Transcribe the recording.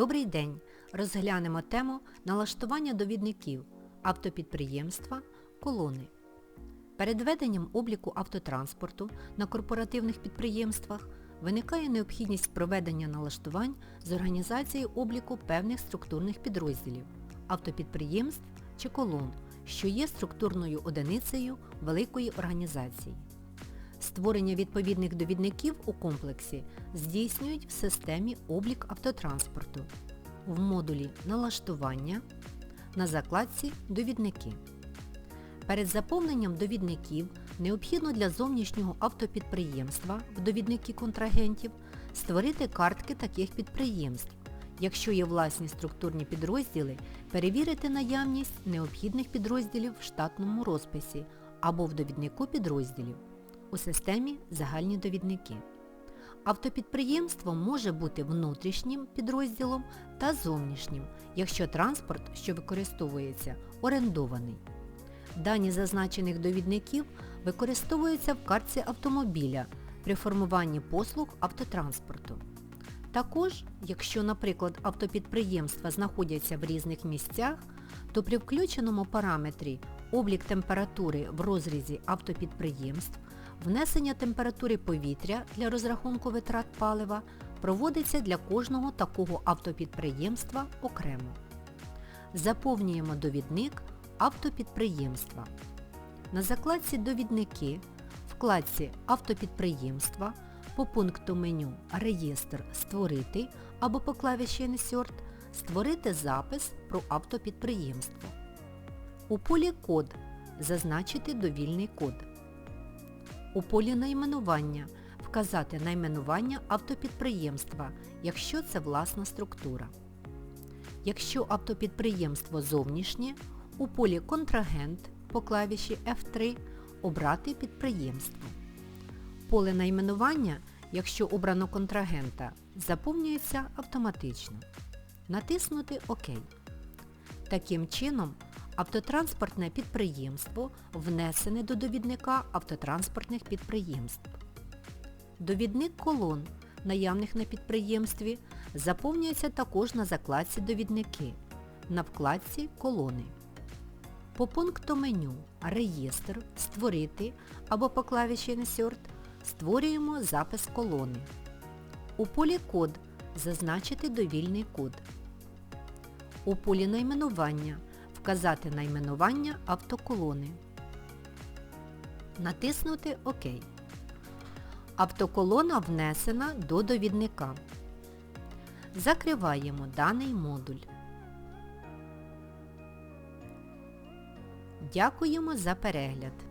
Добрий день! Розглянемо тему налаштування довідників автопідприємства колони. Перед веденням обліку автотранспорту на корпоративних підприємствах виникає необхідність проведення налаштувань з організації обліку певних структурних підрозділів автопідприємств чи колон, що є структурною одиницею великої організації. Створення відповідних довідників у комплексі здійснюють в системі облік автотранспорту в модулі налаштування на закладці Довідники. Перед заповненням довідників необхідно для зовнішнього автопідприємства в довідники контрагентів створити картки таких підприємств. Якщо є власні структурні підрозділи, перевірити наявність необхідних підрозділів в штатному розписі або в довіднику підрозділів у системі загальні довідники. Автопідприємство може бути внутрішнім підрозділом та зовнішнім, якщо транспорт, що використовується, орендований. Дані зазначених довідників використовуються в картці автомобіля при формуванні послуг автотранспорту. Також, якщо, наприклад, автопідприємства знаходяться в різних місцях, то при включеному параметрі облік температури в розрізі автопідприємств Внесення температури повітря для розрахунку витрат палива проводиться для кожного такого автопідприємства окремо. Заповнюємо довідник автопідприємства. На закладці Довідники вкладці Автопідприємства по пункту меню Реєстр Створити або по клавіші Insert створити запис про автопідприємство. У полі Код зазначити довільний код. У полі найменування вказати найменування автопідприємства, якщо це власна структура. Якщо автопідприємство зовнішнє, у полі Контрагент по клавіші F3 обрати підприємство. Поле найменування, якщо обрано контрагента, заповнюється автоматично. Натиснути ОК. Таким чином, Автотранспортне підприємство внесене до довідника автотранспортних підприємств. Довідник колон, наявних на підприємстві, заповнюється також на закладці Довідники на вкладці Колони. По пункту меню Реєстр Створити або по клавіші Insert створюємо запис колони. У полі Код зазначити довільний код. У полі найменування Вказати найменування автоколони. Натиснути ОК. Автоколона внесена до довідника. Закриваємо даний модуль. Дякуємо за перегляд.